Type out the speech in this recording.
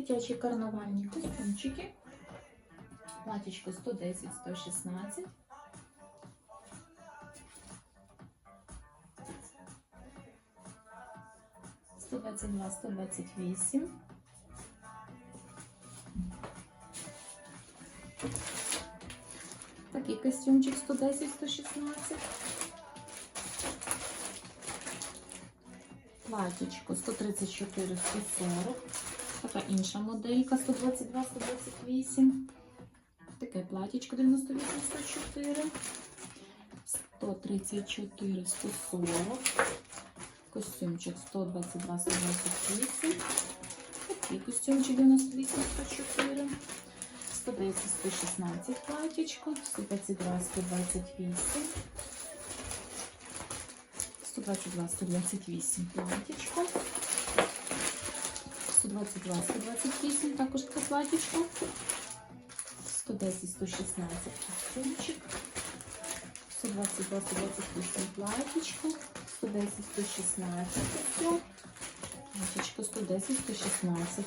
Дитячі карнавальні костюмчики. Платічко 110, 116. Сто двадцять два, сто двадцять вісім. Такий костюмчик 110, 116. Платічко 134, 140. Така інша моделька 122, 128. Таке платічко 98, 104. 134, 140. Костюмчик 122, 128. Такий костюмчик 98, 104. 110, 116 платічко. 122, 128. 122, 128 платічко. 122, 128 також платічко. 110, 116 костюмчик. 122, 128 платічко. 110, 116 костюм. Платічко 110, 116.